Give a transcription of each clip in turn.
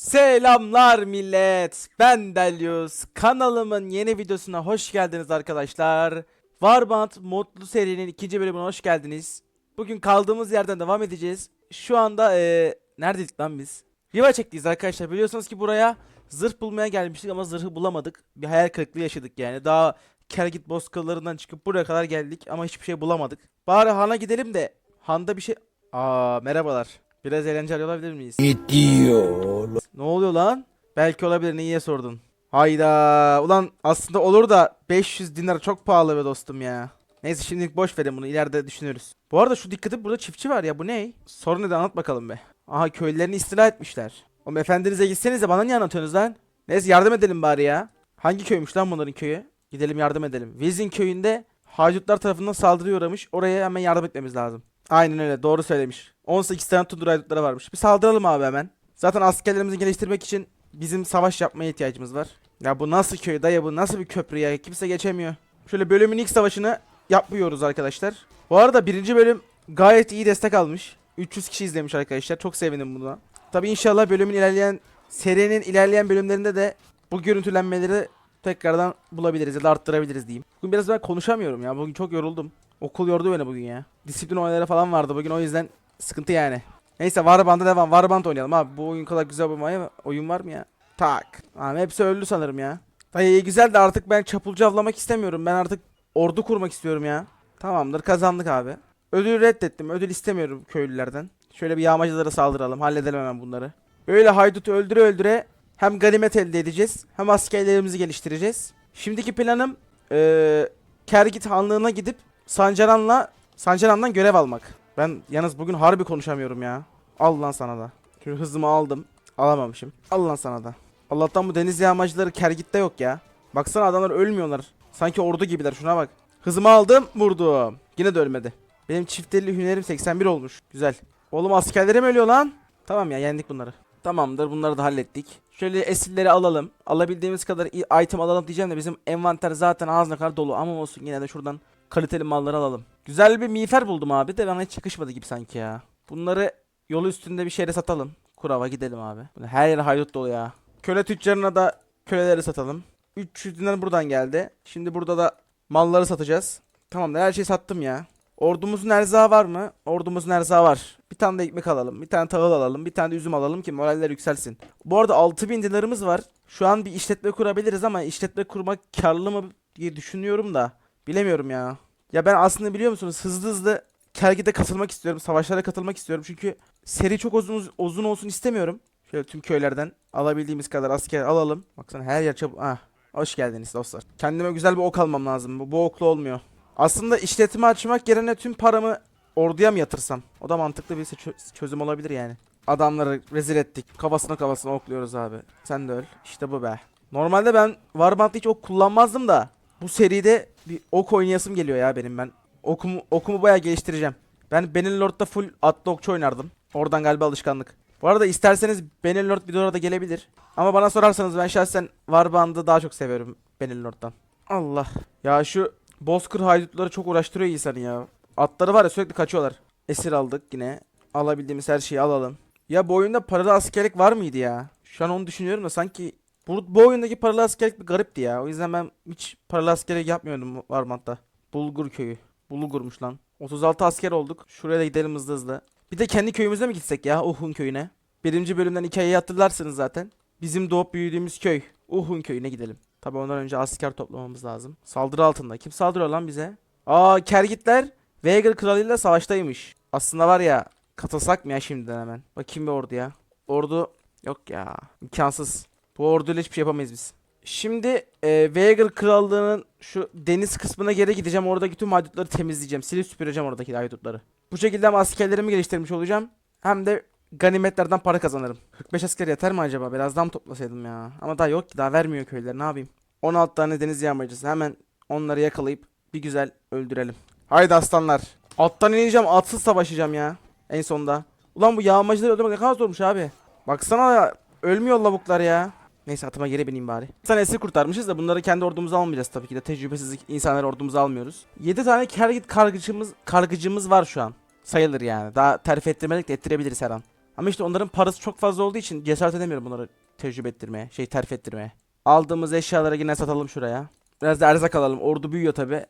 Selamlar millet. Ben Delius. Kanalımın yeni videosuna hoş geldiniz arkadaşlar. Warband modlu serinin ikinci bölümüne hoş geldiniz. Bugün kaldığımız yerden devam edeceğiz. Şu anda eee neredeydik lan biz? Riva çektiyiz arkadaşlar. Biliyorsunuz ki buraya zırh bulmaya gelmiştik ama zırhı bulamadık. Bir hayal kırıklığı yaşadık yani. Daha Kergit bozkırlarından çıkıp buraya kadar geldik ama hiçbir şey bulamadık. Bari Han'a gidelim de Han'da bir şey... Aa merhabalar. Biraz eğlenceli olabilir miyiz? Gidiyor. Ne oluyor lan? Belki olabilir niye sordun? Hayda. Ulan aslında olur da 500 dinar çok pahalı be dostum ya. Neyse şimdilik boş verin bunu ileride düşünürüz. Bu arada şu dikkat et burada çiftçi var ya bu ne? Sorun ne de anlat bakalım be. Aha köylülerini istila etmişler. Oğlum efendinize gitsenize bana niye anlatıyorsunuz lan? Neyse yardım edelim bari ya. Hangi köymüş lan bunların köyü? Gidelim yardım edelim. Vezin köyünde hacutlar tarafından saldırıya uğramış. Oraya hemen yardım etmemiz lazım. Aynen öyle doğru söylemiş. 18 tane Tundur haydutları varmış. Bir saldıralım abi hemen. Zaten askerlerimizi geliştirmek için bizim savaş yapmaya ihtiyacımız var. Ya bu nasıl köy dayı bu nasıl bir köprü ya kimse geçemiyor. Şöyle bölümün ilk savaşını yapmıyoruz arkadaşlar. Bu arada birinci bölüm gayet iyi destek almış. 300 kişi izlemiş arkadaşlar çok sevindim buna. Tabi inşallah bölümün ilerleyen serinin ilerleyen bölümlerinde de bu görüntülenmeleri tekrardan bulabiliriz ya da arttırabiliriz diyeyim. Bugün biraz ben konuşamıyorum ya bugün çok yoruldum. Okul yordu beni bugün ya. Disiplin olayları falan vardı bugün o yüzden sıkıntı yani. Neyse Warband'a devam. Warband oynayalım abi. Bu oyun kadar güzel bir oyun- var mı ya? Tak. Abi hepsi öldü sanırım ya. Dayı güzel de artık ben çapulcu avlamak istemiyorum. Ben artık ordu kurmak istiyorum ya. Tamamdır kazandık abi. Ödül reddettim. Ödül istemiyorum köylülerden. Şöyle bir yağmacılara saldıralım. Halledelim hemen bunları. Böyle haydutu öldüre öldüre hem ganimet elde edeceğiz hem askerlerimizi geliştireceğiz. Şimdiki planım eee Kergit Hanlığı'na gidip Sancaran'la Sancaran'dan görev almak. Ben yalnız bugün harbi konuşamıyorum ya. Al lan sana da. Şöyle hızımı aldım. Alamamışım. Al lan sana da. Allah'tan bu deniz yağmacıları Kergit'te yok ya. Baksana adamlar ölmüyorlar. Sanki ordu gibiler şuna bak. Hızımı aldım vurdum. Yine de ölmedi. Benim çifteli hünerim 81 olmuş. Güzel. Oğlum askerlerim ölüyor lan. Tamam ya yendik bunları. Tamamdır bunları da hallettik. Şöyle esirleri alalım. Alabildiğimiz kadar item alalım diyeceğim de bizim envanter zaten ağzına kadar dolu. Ama olsun yine de şuradan kaliteli malları alalım. Güzel bir miğfer buldum abi de bana hiç yakışmadı gibi sanki ya. Bunları yolu üstünde bir şeyle satalım. Kurava gidelim abi. Her yer haydut dolu ya. Köle tüccarına da köleleri satalım. 300 dinar buradan geldi. Şimdi burada da malları satacağız. Tamam her şeyi sattım ya. Ordumuzun erzağı var mı? Ordumuzun erzağı var. Bir tane de ekmek alalım. Bir tane tahıl alalım. Bir tane de üzüm alalım ki moraller yükselsin. Bu arada 6000 dinarımız var. Şu an bir işletme kurabiliriz ama işletme kurmak karlı mı diye düşünüyorum da. Bilemiyorum ya. Ya ben aslında biliyor musunuz hızlı hızlı Kergit'e katılmak istiyorum. Savaşlara katılmak istiyorum. Çünkü seri çok uzun uzun olsun istemiyorum. Şöyle tüm köylerden alabildiğimiz kadar asker alalım. Baksana her yer çabuk. Ah, hoş geldiniz dostlar. Kendime güzel bir ok almam lazım. Bu, bu okla olmuyor. Aslında işletme açmak yerine tüm paramı orduya mı yatırsam? O da mantıklı bir çö- çözüm olabilir yani. Adamları rezil ettik. Kafasına kafasına okluyoruz abi. Sen de öl. İşte bu be. Normalde ben Warband'da hiç ok kullanmazdım da bu seride bir ok oynayasım geliyor ya benim ben. Okumu, okumu bayağı geliştireceğim. Ben Benelord'da full atlı okçu oynardım. Oradan galiba alışkanlık. Bu arada isterseniz Benelord videolara da gelebilir. Ama bana sorarsanız ben şahsen Warband'ı daha çok seviyorum Benelord'dan. Allah. Ya şu Bozkır haydutları çok uğraştırıyor insanı ya. Atları var ya sürekli kaçıyorlar. Esir aldık yine. Alabildiğimiz her şeyi alalım. Ya bu oyunda paralı askerlik var mıydı ya? Şu an onu düşünüyorum da sanki bu, bu oyundaki paralı askerlik bir garipti ya. O yüzden ben hiç paralı askerlik yapmıyordum Varmant'ta. Bulgur köyü. Bulgurmuş lan. 36 asker olduk. Şuraya da gidelim hızlı hızlı. Bir de kendi köyümüze mi gitsek ya? Uhun köyüne. Birinci bölümden hikayeyi hatırlarsınız zaten. Bizim doğup büyüdüğümüz köy. Uhun köyüne gidelim. Tabi ondan önce asker toplamamız lazım. Saldırı altında. Kim saldırıyor lan bize? Aa Kergitler Veigar kralıyla savaştaymış. Aslında var ya katılsak mı ya şimdiden hemen? Bakayım bir orduya. Ordu yok ya. imkansız. Bu orduyla hiçbir şey yapamayız biz. Şimdi e, Veigar krallığının şu deniz kısmına geri gideceğim. Oradaki tüm haydutları temizleyeceğim. Silip süpüreceğim oradaki haydutları. Bu şekilde hem askerlerimi geliştirmiş olacağım. Hem de ganimetlerden para kazanırım. 45 asker yeter mi acaba? Biraz daha mı toplasaydım ya? Ama daha yok ki daha vermiyor köyler ne yapayım? 16 tane deniz yağmacısı hemen onları yakalayıp bir güzel öldürelim. Haydi aslanlar. Attan ineceğim atsız savaşacağım ya. En sonunda. Ulan bu yağmacıları öldürmek ne kadar zormuş abi. Baksana ya ölmüyor lavuklar ya. Neyse atıma geri bineyim bari. Bir tane esir kurtarmışız da bunları kendi ordumuza almayacağız tabii ki de. Tecrübesiz insanları ordumuza almıyoruz. 7 tane kergit kargıcımız, kargıcımız var şu an. Sayılır yani. Daha terfi ettirmedik de ettirebiliriz her an. Ama işte onların parası çok fazla olduğu için cesaret edemiyorum bunları tecrübe ettirmeye, şey terfi ettirmeye. Aldığımız eşyaları yine satalım şuraya. Biraz da erzak alalım. Ordu büyüyor tabi.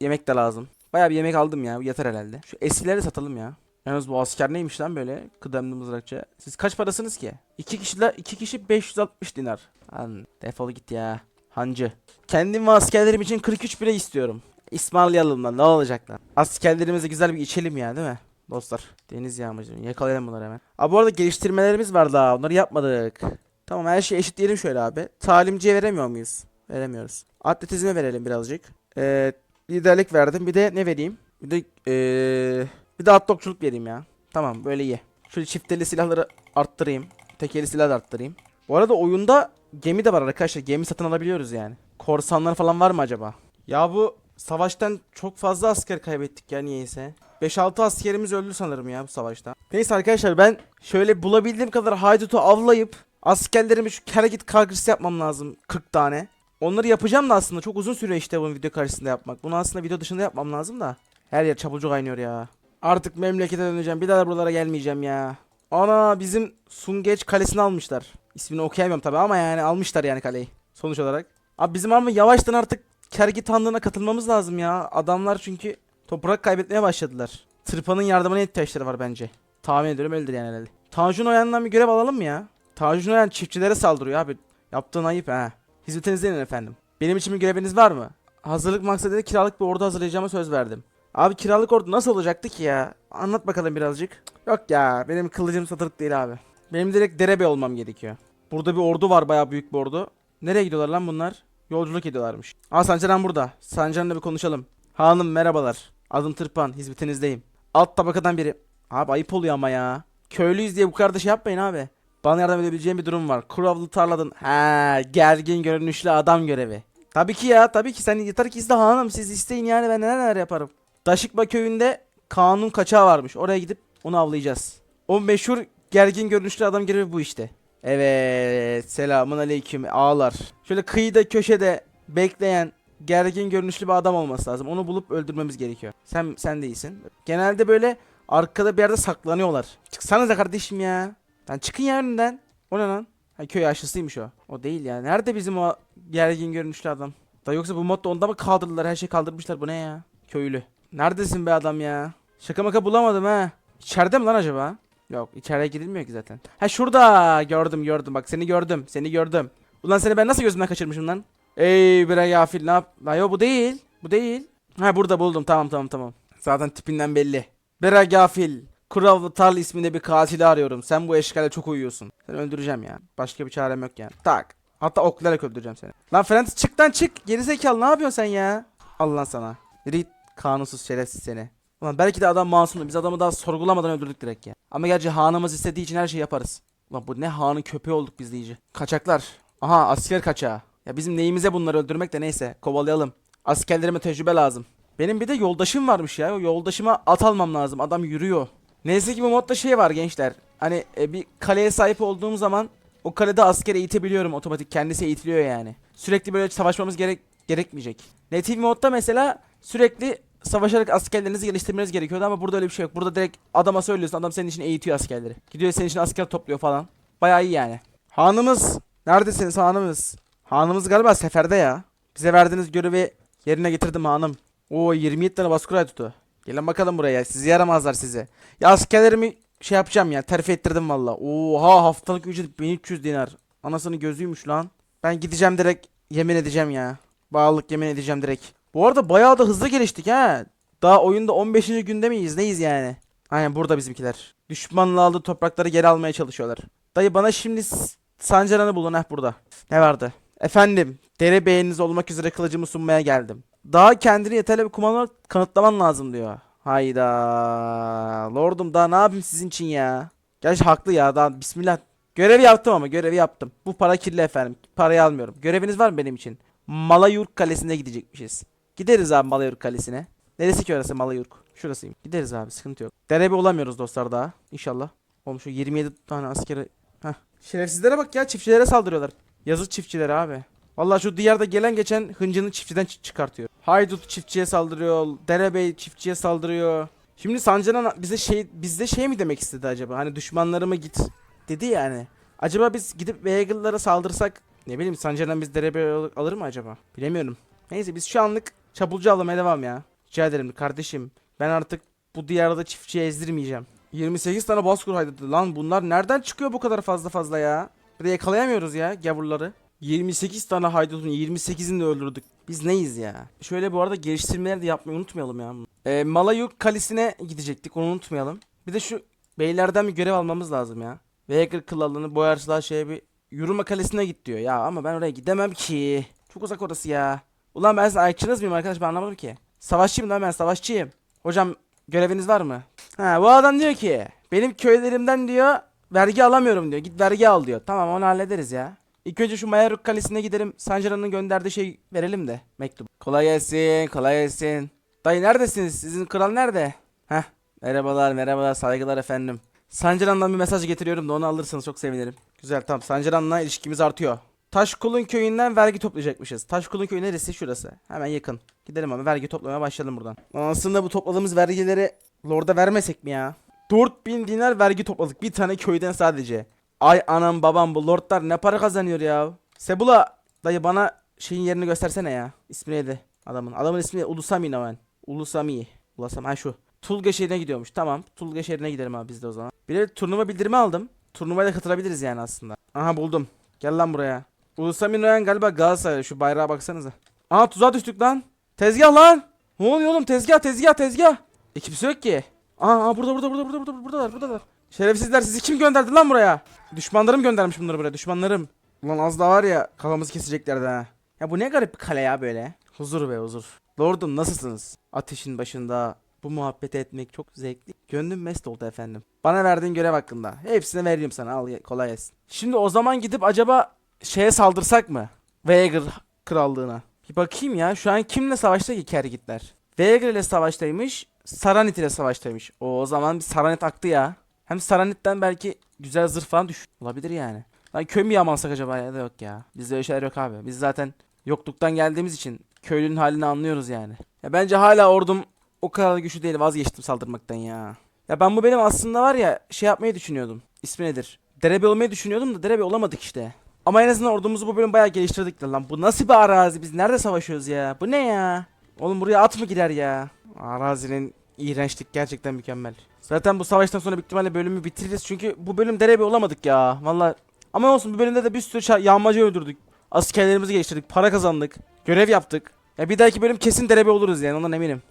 yemek de lazım. Bayağı bir yemek aldım ya. Yeter herhalde. Şu eskileri satalım ya. Yalnız bu asker neymiş lan böyle? Kıdemli mızrakçı. Siz kaç parasınız ki? İki kişiler, iki kişi 560 dinar. Lan defol git ya. Hancı. Kendim ve askerlerim için 43 bire istiyorum. İsmarlayalım lan ne olacak lan. Askerlerimize güzel bir içelim ya değil mi? Dostlar. Deniz yağmacı. Yakalayalım bunları hemen. Abi bu arada geliştirmelerimiz var daha. Onları yapmadık. Tamam her şeyi eşitleyelim şöyle abi. Talimciye veremiyor muyuz? Veremiyoruz. Atletizme verelim birazcık. Ee, liderlik verdim. Bir de ne vereyim? Bir de ee, bir de atdokçuluk vereyim ya. Tamam böyle iyi. Şöyle çifteli silahları arttırayım. Tekeli silah da arttırayım. Bu arada oyunda gemi de var arkadaşlar. Gemi satın alabiliyoruz yani. Korsanlar falan var mı acaba? Ya bu savaştan çok fazla asker kaybettik ya niyeyse. 5-6 askerimiz öldü sanırım ya bu savaşta. Neyse arkadaşlar ben şöyle bulabildiğim kadar haydutu avlayıp askerlerimi şu kere git yapmam lazım 40 tane. Onları yapacağım da aslında çok uzun sürüyor işte bunu video karşısında yapmak. Bunu aslında video dışında yapmam lazım da. Her yer çabucak kaynıyor ya. Artık memlekete döneceğim. Bir daha buralara gelmeyeceğim ya. Ana bizim Sungeç kalesini almışlar. İsmini okuyamıyorum tabi ama yani almışlar yani kaleyi. Sonuç olarak. Abi bizim ama yavaştan artık Kergit Hanlığı'na katılmamız lazım ya. Adamlar çünkü toprak kaybetmeye başladılar. Tırpanın yardımına ihtiyaçları var bence. Tahmin ediyorum öyledir yani herhalde. Tanjun Oyan'dan bir görev alalım mı ya? Tanjun Oyan çiftçilere saldırıyor abi. Yaptığın ayıp ha. Hizmetinizdenim efendim. Benim için bir göreviniz var mı? Hazırlık maksadıyla kiralık bir ordu hazırlayacağıma söz verdim. Abi kiralık ordu nasıl olacaktı ki ya? Anlat bakalım birazcık. Yok ya benim kılıcım satılık değil abi. Benim direkt derebe olmam gerekiyor. Burada bir ordu var bayağı büyük bir ordu. Nereye gidiyorlar lan bunlar? Yolculuk ediyorlarmış. Aa Sancaran burada. Sancaran'la bir konuşalım. Hanım merhabalar. Adım Tırpan. Hizmetinizdeyim. Alt tabakadan biri. Abi ayıp oluyor ama ya. Köylüyüz diye bu kadar da şey yapmayın abi. Bana yardım edebileceğim bir durum var. Kuravlı tarladın. Ha, gergin görünüşlü adam görevi. Tabii ki ya tabii ki sen yeter ki iste hanım siz isteyin yani ben neler neler yaparım. Daşıkba köyünde kanun kaçağı varmış. Oraya gidip onu avlayacağız. O meşhur gergin görünüşlü adam görevi bu işte. Evet selamun aleyküm ağlar. Şöyle kıyıda köşede bekleyen gergin görünüşlü bir adam olması lazım. Onu bulup öldürmemiz gerekiyor. Sen sen de iyisin. Genelde böyle arkada bir yerde saklanıyorlar. Çıksanıza kardeşim ya. Lan çıkın ya önünden. O ne lan? Ha köy aşısıymış o. O değil ya. Nerede bizim o gergin görünüşlü adam? Da yoksa bu modda onda mı kaldırdılar? Her şey kaldırmışlar. Bu ne ya? Köylü. Neredesin be adam ya? Şaka maka bulamadım ha. İçeride mi lan acaba? Yok içeriye girilmiyor ki zaten. Ha şurada gördüm gördüm bak seni gördüm seni gördüm. Ulan seni ben nasıl gözümden kaçırmışım lan? Ey bre gafil ne yap? Lan yok bu değil. Bu değil. Ha burada buldum tamam tamam tamam. Zaten tipinden belli. Bre gafil. Kuravlı Tarl isminde bir katili arıyorum. Sen bu eşkale çok uyuyorsun. Seni öldüreceğim ya. Başka bir çarem yok yani. Tak. Hatta oklayarak öldüreceğim seni. Lan Francis çık lan çık. Gerizekalı ne yapıyorsun sen ya? Allah sana. Rit kanunsuz şerefsiz seni. Ulan belki de adam masumdu. Biz adamı daha sorgulamadan öldürdük direkt ya. Ama gerçi hanımız istediği için her şeyi yaparız. Ulan bu ne hanın köpeği olduk biz iyice. Kaçaklar. Aha asker kaçağı. Ya bizim neyimize bunları öldürmek de neyse. Kovalayalım. Askerlerime tecrübe lazım. Benim bir de yoldaşım varmış ya. O yoldaşıma at almam lazım. Adam yürüyor. Neyse ki bu modda şey var gençler. Hani e, bir kaleye sahip olduğum zaman o kalede asker eğitebiliyorum otomatik. Kendisi eğitiliyor yani. Sürekli böyle savaşmamız gerek gerekmeyecek. Native modda mesela sürekli savaşarak askerlerinizi geliştirmeniz gerekiyordu ama burada öyle bir şey yok. Burada direkt adama söylüyorsun adam senin için eğitiyor askerleri. Gidiyor senin için asker topluyor falan. Bayağı iyi yani. Hanımız. Neredesiniz hanımız? Hanımız galiba seferde ya. Bize verdiğiniz görevi yerine getirdim hanım. Oo 27 tane baskura tuttu. Gelin bakalım buraya. Sizi yaramazlar size. Ya askerlerimi şey yapacağım ya. Terfi ettirdim valla. Oha haftalık ücret 1300 dinar. Anasının gözüymüş lan. Ben gideceğim direkt yemin edeceğim ya. Bağlılık yemin edeceğim direkt. Bu arada bayağı da hızlı geliştik ha. Daha oyunda 15. günde miyiz? Neyiz yani? Aynen burada bizimkiler. Düşmanla aldığı toprakları geri almaya çalışıyorlar. Dayı bana şimdi Sancaran'ı bulun heh burada. Ne vardı? Efendim, dere beğeniniz olmak üzere kılıcımı sunmaya geldim. Daha kendini yeterli bir kumandan kanıtlaman lazım diyor. Hayda. Lordum daha ne yapayım sizin için ya? Gerçi haklı ya daha bismillah. Görevi yaptım ama görevi yaptım. Bu para kirli efendim. Parayı almıyorum. Göreviniz var mı benim için? Malayurk Kalesi'ne gidecekmişiz. Gideriz abi Malayurk Kalesi'ne. Neresi ki orası Malayurk? Şurasıyım. Gideriz abi sıkıntı yok. Derebe olamıyoruz dostlar daha. İnşallah. Oğlum şu 27 tane askeri. Heh. Şerefsizlere bak ya çiftçilere saldırıyorlar. Yazık çiftçilere abi. Vallahi şu diyarda gelen geçen hıncını çiftçiden çı- çıkartıyor. Haydut çiftçiye saldırıyor. Derebey çiftçiye saldırıyor. Şimdi Sancaran bize şey bizde şey mi demek istedi acaba? Hani düşmanlarıma git dedi yani. Acaba biz gidip Veagle'lara saldırsak ne bileyim Sancaran biz derebe al- alır mı acaba? Bilemiyorum. Neyse biz şu anlık çapulcu avlamaya devam ya. Rica ederim kardeşim. Ben artık bu diyarda çiftçiyi ezdirmeyeceğim. 28 tane Bozkır haydadı. Lan bunlar nereden çıkıyor bu kadar fazla fazla ya? Bir de yakalayamıyoruz ya gavurları. 28 tane haydutun 28'ini de öldürdük. Biz neyiz ya? Şöyle bu arada geliştirmeleri de yapmayı unutmayalım ya. Ee, Malayuk Kalesi'ne gidecektik onu unutmayalım. Bir de şu beylerden bir görev almamız lazım ya. Vegar krallığını boyarcılığa şeye bir Yuruma Kalesi'ne git diyor. Ya ama ben oraya gidemem ki. Çok uzak orası ya. Ulan ben sizin ayıkçınız mıyım arkadaş ben anlamadım ki. Savaşçıyım lan ben savaşçıyım. Hocam göreviniz var mı? Ha bu adam diyor ki benim köylerimden diyor vergi alamıyorum diyor. Git vergi al diyor. Tamam onu hallederiz ya. İlk önce şu Mayaruk Kalesi'ne gidelim. Sancara'nın gönderdiği şey verelim de. Mektup. Kolay gelsin, kolay gelsin. Dayı neredesiniz? Sizin kral nerede? Heh. Merhabalar, merhabalar, saygılar efendim. Sancaran'dan bir mesaj getiriyorum da onu alırsanız çok sevinirim. Güzel tamam. Sancaran'la ilişkimiz artıyor. Taşkul'un köyünden vergi toplayacakmışız. Taşkul'un köyü neresi? Şurası. Hemen yakın. Gidelim ama vergi toplamaya başlayalım buradan. Aslında bu topladığımız vergileri Lord'a vermesek mi ya? 4000 dinar vergi topladık bir tane köyden sadece. Ay anam babam bu lordlar ne para kazanıyor ya. Sebula dayı bana şeyin yerini göstersene ya. İsmi neydi adamın? Adamın ismi Ulusami Navan. Ulusami. Ulusami ha şu. Tulga şehrine gidiyormuş. Tamam. Tulga şehrine gidelim abi biz de o zaman. Bir de turnuva bildirimi aldım. Turnuvaya da katılabiliriz yani aslında. Aha buldum. Gel lan buraya. Ulusami Noyan galiba Galatasaray. Şu bayrağa baksanıza. Aa tuzağa düştük lan. Tezgah lan. Ne oluyor oğlum? Tezgah tezgah tezgah. E kimse yok ki. Aa, aa burada burada burada burada burada buradalar buradalar. Şerefsizler sizi kim gönderdi lan buraya? Düşmanlarım göndermiş bunları buraya düşmanlarım. Ulan az da var ya kafamızı keseceklerdi ha. Ya bu ne garip bir kale ya böyle. Huzur be huzur. Lordum nasılsınız? Ateşin başında bu muhabbeti etmek çok zevkli. Gönlüm mest oldu efendim. Bana verdiğin görev hakkında. Hepsini veririm sana al kolay gelsin. Şimdi o zaman gidip acaba şeye saldırsak mı? Vegar krallığına. Bir bakayım ya şu an kimle savaşta ki Kergitler? Vegar ile savaştaymış. Saranit ile savaştaymış. O, o zaman bir Saranit aktı ya. Hem Saranit'ten belki güzel zırh falan düş olabilir yani. Lan köy mü yağmalsak acaba ya da yok ya. Bizde öyle şeyler yok abi. Biz zaten yokluktan geldiğimiz için köylünün halini anlıyoruz yani. Ya bence hala ordum o kadar da güçlü değil. Vazgeçtim saldırmaktan ya. Ya ben bu benim aslında var ya şey yapmayı düşünüyordum. İsmi nedir? Derebe olmayı düşünüyordum da derebe olamadık işte. Ama en azından ordumuzu bu bölüm bayağı geliştirdik lan. Bu nasıl bir arazi? Biz nerede savaşıyoruz ya? Bu ne ya? Oğlum buraya at mı gider ya? Arazinin iğrençlik gerçekten mükemmel. Zaten bu savaştan sonra büyük ihtimalle bölümü bitiririz. Çünkü bu bölüm derebe olamadık ya. Valla. Ama olsun bu bölümde de bir sürü yağmacı öldürdük. Askerlerimizi geliştirdik. Para kazandık. Görev yaptık. Ya bir dahaki bölüm kesin derebe oluruz yani ondan eminim.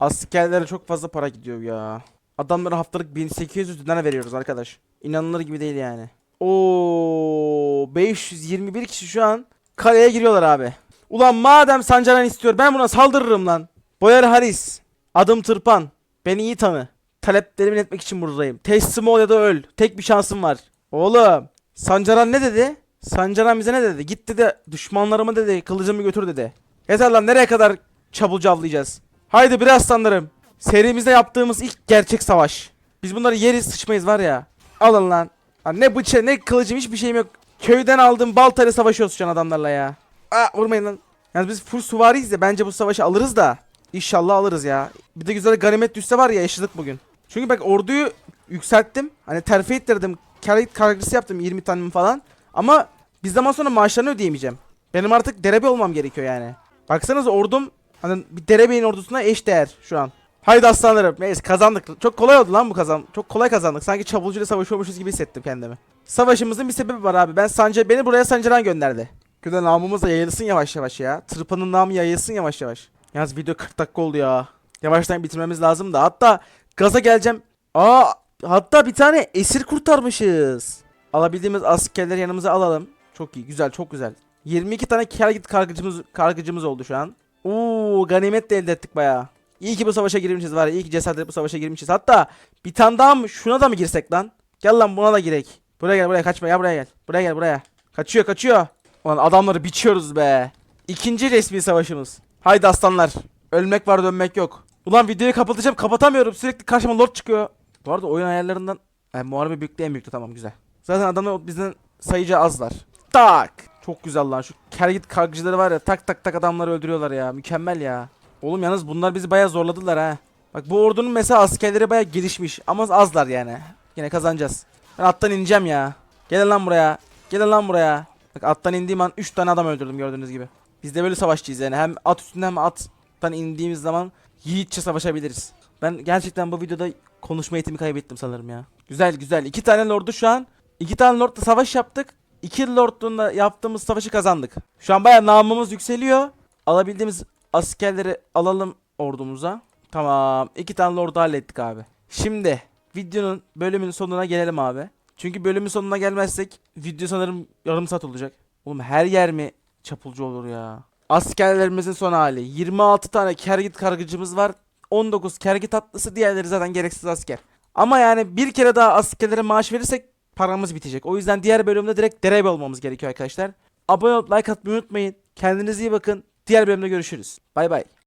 Askerlere çok fazla para gidiyor ya. Adamlara haftalık 1800 dinar veriyoruz arkadaş. İnanılır gibi değil yani. Oo 521 kişi şu an kaleye giriyorlar abi. Ulan madem Sancaran istiyor ben buna saldırırım lan. Boyar Haris. Adım Tırpan. Beni iyi tanı. Taleplerimi etmek için buradayım. Teslim ol ya da öl. Tek bir şansım var. Oğlum. Sancaran ne dedi? Sancaran bize ne dedi? Git dedi düşmanlarımı dedi kılıcımı götür dedi. Yeter lan nereye kadar çabulcu avlayacağız? Haydi biraz aslanlarım. Serimizde yaptığımız ilk gerçek savaş. Biz bunları yeriz sıçmayız var ya. Alın lan. Lan ne bıçağı ne kılıcım hiçbir şeyim yok. Köyden aldığım baltayla savaşıyoruz şu an adamlarla ya. Aa vurmayın lan. Yani biz full suvariyiz de bence bu savaşı alırız da. İnşallah alırız ya. Bir de güzel ganimet düşse var ya yaşadık bugün. Çünkü bak orduyu yükselttim. Hani terfi ettirdim. Kar kargısı yaptım 20 tane falan. Ama bir zaman sonra maaşlarını ödeyemeyeceğim. Benim artık derebe olmam gerekiyor yani. Baksanıza ordum hani bir derebeyin ordusuna eş değer şu an. Haydi aslanlarım. Neyse kazandık. Çok kolay oldu lan bu kazan. Çok kolay kazandık. Sanki çabulcuyla savaşıyormuşuz gibi hissettim kendimi. Savaşımızın bir sebebi var abi. Ben Sancar beni buraya Sancaran gönderdi. Güzel namımız da yayılsın yavaş yavaş ya. Tırpanın namı yayılsın yavaş yavaş. Yalnız video 40 dakika oldu ya. Yavaştan bitirmemiz lazım da. Hatta gaza geleceğim. Aa hatta bir tane esir kurtarmışız. Alabildiğimiz askerleri yanımıza alalım. Çok iyi. Güzel çok güzel. 22 tane kergit kargıcımız, kargıcımız oldu şu an. Oo ganimet de elde ettik bayağı. İyi ki bu savaşa girmişiz var ya. İyi ki cesaret bu savaşa girmişiz. Hatta bir tane daha mı şuna da mı girsek lan? Gel lan buna da girek. Buraya gel buraya kaçma ya buraya gel. Buraya gel buraya. Kaçıyor kaçıyor. Ulan adamları biçiyoruz be. İkinci resmi savaşımız. Haydi aslanlar. Ölmek var dönmek yok. Ulan videoyu kapatacağım kapatamıyorum. Sürekli karşıma lord çıkıyor. Bu arada oyun ayarlarından yani muharebe büyüklüğü en büyüktü tamam güzel. Zaten adamlar bizden sayıca azlar. Tak. Çok güzel lan şu kergit kargıcıları var ya tak tak tak adamları öldürüyorlar ya. Mükemmel ya. Oğlum yalnız bunlar bizi bayağı zorladılar ha. Bak bu ordunun mesela askerleri bayağı gelişmiş ama azlar yani. Yine kazanacağız. Ben attan ineceğim ya. Gelin lan buraya. Gelin lan buraya. Bak attan indiğim an 3 tane adam öldürdüm gördüğünüz gibi. Biz de böyle savaşçıyız yani. Hem at üstünden hem attan indiğimiz zaman yiğitçe savaşabiliriz. Ben gerçekten bu videoda konuşma eğitimi kaybettim sanırım ya. Güzel güzel. İki tane lordu şu an. iki tane lordla savaş yaptık. İki lordla yaptığımız savaşı kazandık. Şu an bayağı namımız yükseliyor. Alabildiğimiz askerleri alalım ordumuza. Tamam. iki tane lordu hallettik abi. Şimdi videonun bölümün sonuna gelelim abi. Çünkü bölümün sonuna gelmezsek video sanırım yarım saat olacak. Oğlum her yer mi çapulcu olur ya? Askerlerimizin son hali. 26 tane kergit kargıcımız var. 19 kergit atlısı diğerleri zaten gereksiz asker. Ama yani bir kere daha askerlere maaş verirsek paramız bitecek. O yüzden diğer bölümde direkt derebe olmamız gerekiyor arkadaşlar. Abone olup like atmayı unutmayın. Kendinize iyi bakın. Diğer bölümde görüşürüz. Bay bay.